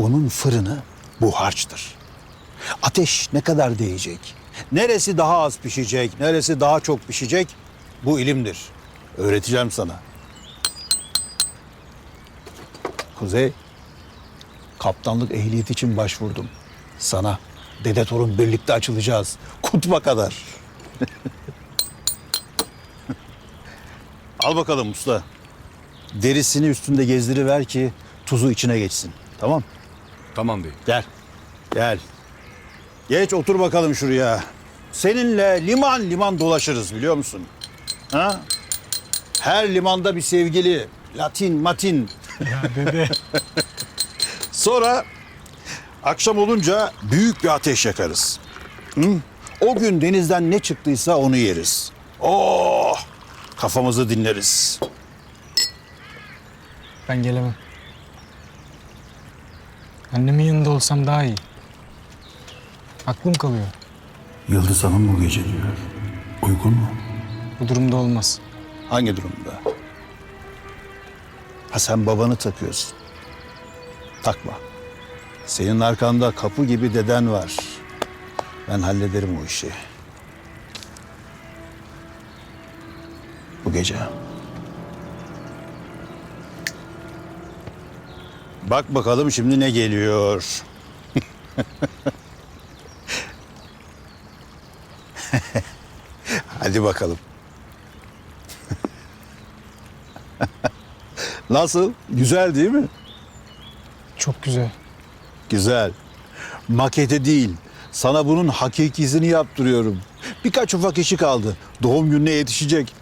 Bunun fırını bu harçtır. Ateş ne kadar değecek? Neresi daha az pişecek, neresi daha çok pişecek? Bu ilimdir. Öğreteceğim sana. Kuzey, kaptanlık ehliyeti için başvurdum. Sana dede torun birlikte açılacağız. Kutba kadar. Al bakalım usta. Derisini üstünde gezdiriver ki tuzu içine geçsin. Tamam? Tamam bey. Gel. Gel. Geç otur bakalım şuraya. Seninle liman liman dolaşırız biliyor musun? Ha? Her limanda bir sevgili. Latin, Matin. Ya dede. Sonra akşam olunca büyük bir ateş yakarız. Hı? O gün denizden ne çıktıysa onu yeriz. Oh! Kafamızı dinleriz. Ben gelemem. Annemin yanında olsam daha iyi. Aklım kalıyor. Yıldız Hanım bu gece diyor. Uygun mu? Bu durumda olmaz. Hangi durumda? Ha sen babanı takıyorsun. Takma. Senin arkanda kapı gibi deden var. Ben hallederim o işi. Bu gece. Bak bakalım şimdi ne geliyor. Hadi bakalım. Nasıl? Güzel değil mi? Çok güzel. Güzel. Makete değil. Sana bunun hakikisini yaptırıyorum. Birkaç ufak işi kaldı. Doğum gününe yetişecek.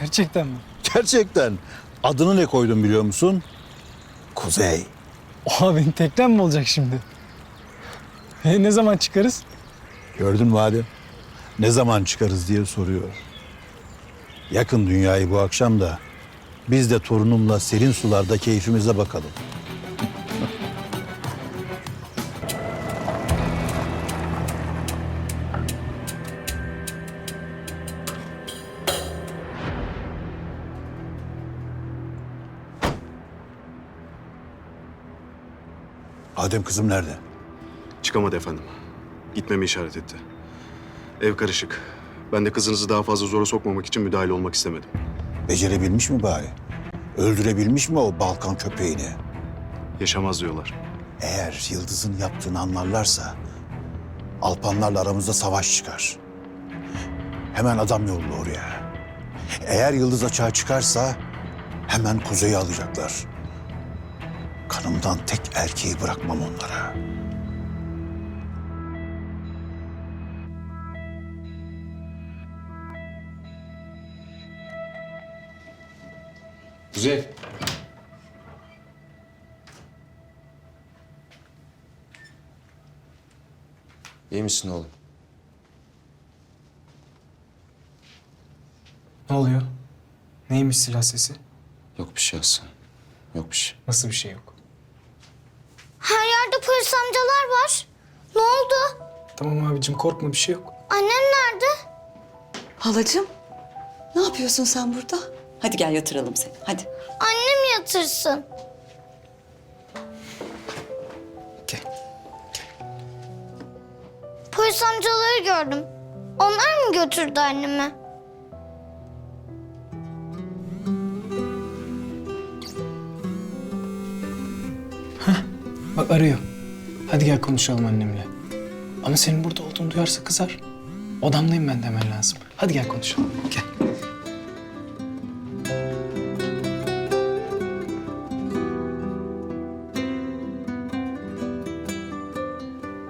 Gerçekten mi? Gerçekten. Adını ne koydum biliyor musun? Kuzey. Oha benim teknem mi olacak şimdi? E, ne zaman çıkarız? Gördün mü Adem? Ne zaman çıkarız diye soruyor. Yakın dünyayı bu akşam da biz de torunumla serin sularda keyfimize bakalım. Adem kızım nerede? Çıkamadı efendim. Gitmemi işaret etti. Ev karışık. Ben de kızınızı daha fazla zora sokmamak için müdahale olmak istemedim. Becerebilmiş mi bari? Öldürebilmiş mi o Balkan köpeğini? Yaşamaz diyorlar. Eğer Yıldız'ın yaptığını anlarlarsa Alpanlarla aramızda savaş çıkar. Hemen adam yolla oraya. Eğer Yıldız açığa çıkarsa hemen kuzeyi alacaklar. Kanımdan tek erkeği bırakmam onlara. Kuzey. İyi misin oğlum? Ne oluyor? Neymiş silah sesi? Yok bir şey Hasan. Yok bir şey. Nasıl bir şey yok? Polis amcalar var. Ne oldu? Tamam abicim korkma bir şey yok. Annem nerede? Halacığım, ne yapıyorsun sen burada? Hadi gel yatıralım seni, hadi. Annem yatırsın. Gel. Polis amcaları gördüm. Onlar mı götürdü annemi? Bak arıyor. Hadi gel konuşalım annemle. Ama senin burada olduğunu duyarsa kızar. Odamdayım ben demen lazım. Hadi gel konuşalım. Gel.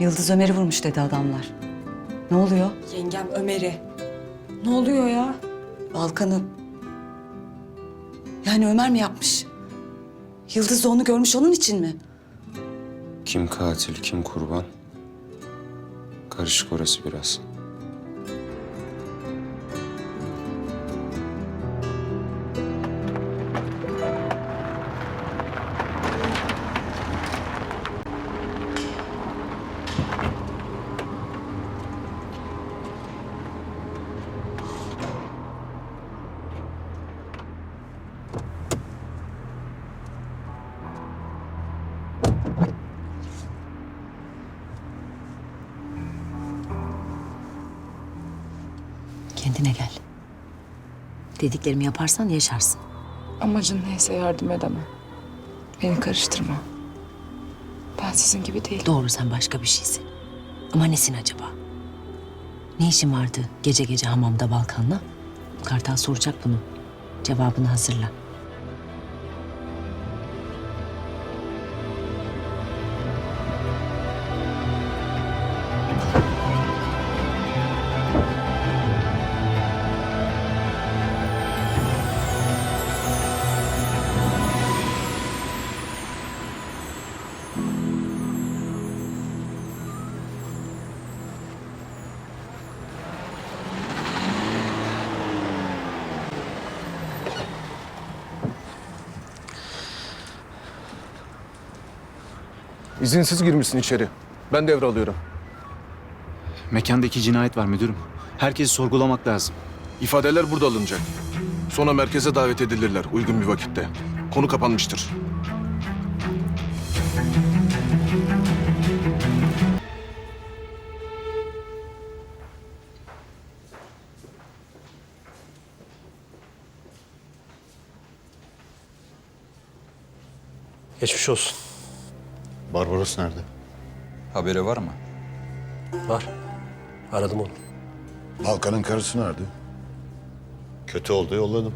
Yıldız Ömer'i vurmuş dedi adamlar. Ne oluyor? Yengem Ömer'i. Ne oluyor ya? Balkan'ı... Yani Ömer mi yapmış? Yıldız da onu görmüş onun için mi? Kim katil, kim kurban? Karışık orası biraz. Kendine gel. Dediklerimi yaparsan yaşarsın. Amacın neyse yardım edemem. Beni karıştırma. Ben sizin gibi değilim. Doğru sen başka bir şeysin. Ama nesin acaba? Ne işin vardı gece gece hamamda Balkan'la? Kartal soracak bunu. Cevabını hazırla. İzinsiz girmişsin içeri. Ben devralıyorum. Mekandaki cinayet var müdürüm. Herkesi sorgulamak lazım. İfadeler burada alınacak. Sonra merkeze davet edilirler uygun bir vakitte. Konu kapanmıştır. Geçmiş olsun. Barbaros nerede? Haberi var mı? Var. Aradım onu. Balkan'ın karısı nerede? Kötü oldu yolladım.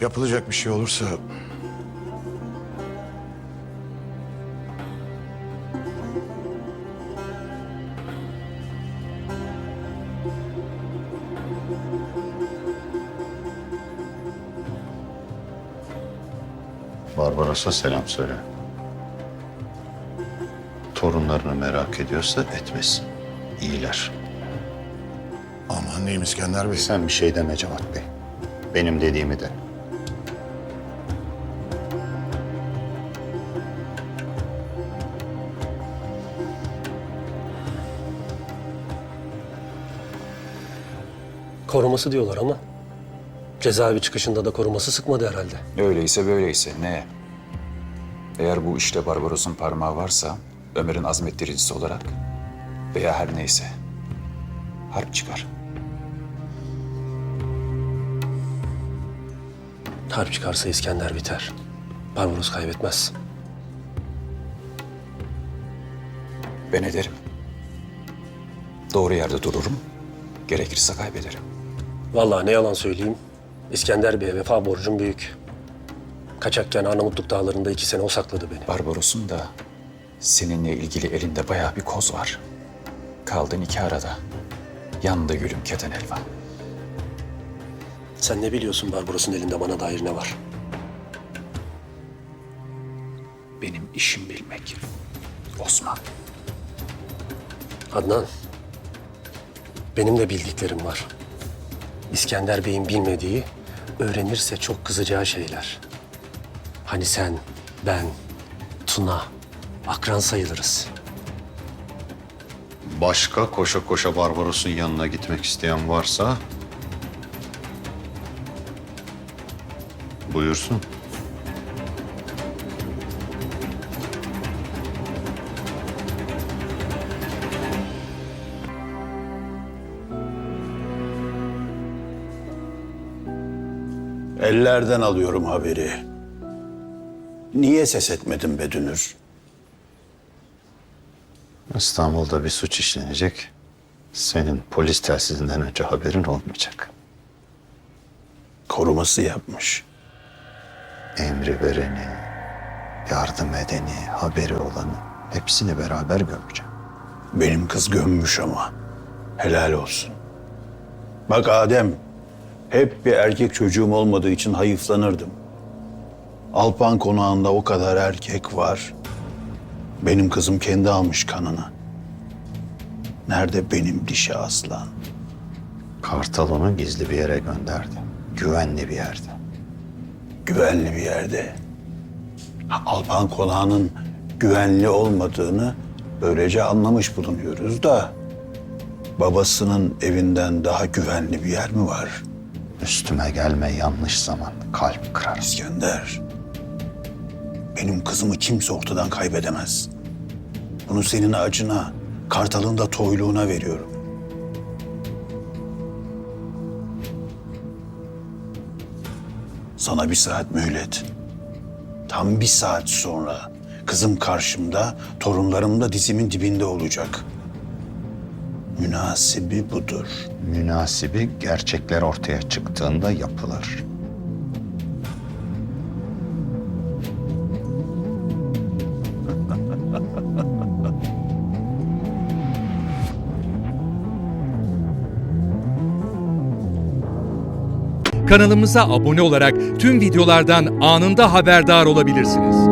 Yapılacak bir şey olursa Barbaros'a selam söyle. Torunlarını merak ediyorsa etmesin. İyiler. Aman diyeyim İskender Bey. Sen bir şey deme Cevat Bey. Benim dediğimi de. Koruması diyorlar ama cezaevi çıkışında da koruması sıkmadı herhalde. Öyleyse böyleyse ne? Eğer bu işte Barbaros'un parmağı varsa Ömer'in azmettiricisi olarak veya her neyse harp çıkar. Harp çıkarsa İskender biter. Barbaros kaybetmez. Ben ederim. Doğru yerde dururum. Gerekirse kaybederim. Vallahi ne yalan söyleyeyim. İskender Bey'e vefa borcum büyük. Kaçakken Arnavutluk dağlarında iki sene o sakladı beni. Barbaros'un da seninle ilgili elinde bayağı bir koz var. Kaldın iki arada. Yandı gülüm keten elvan. Sen ne biliyorsun Barbaros'un elinde bana dair ne var? Benim işim bilmek. Osman. Adnan, benim de bildiklerim var. İskender Bey'in bilmediği, öğrenirse çok kızacağı şeyler. Hani sen, ben, Tuna, akran sayılırız. Başka koşa koşa Barbaros'un yanına gitmek isteyen varsa... Buyursun. Ellerden alıyorum haberi. Niye ses etmedin be Dünür? İstanbul'da bir suç işlenecek. Senin polis telsizinden önce haberin olmayacak. Koruması yapmış. Emri vereni, yardım edeni, haberi olanı hepsini beraber gömeceğim. Benim kız gömmüş ama. Helal olsun. Bak Adem, hep bir erkek çocuğum olmadığı için hayıflanırdım. Alpan konağında o kadar erkek var. Benim kızım kendi almış kanını. Nerede benim dişi aslan? Kartal onu gizli bir yere gönderdi. Güvenli bir yerde. Güvenli bir yerde. Alpan konağının güvenli olmadığını böylece anlamış bulunuyoruz da... ...babasının evinden daha güvenli bir yer mi var? Üstüme gelme yanlış zaman kalp kırar. İskender. Benim kızımı kimse ortadan kaybedemez. Bunu senin acına, Kartal'ın da toyluğuna veriyorum. Sana bir saat mühlet. Tam bir saat sonra kızım karşımda, torunlarım da dizimin dibinde olacak. Münasibi budur. Münasibi gerçekler ortaya çıktığında yapılır. Kanalımıza abone olarak tüm videolardan anında haberdar olabilirsiniz.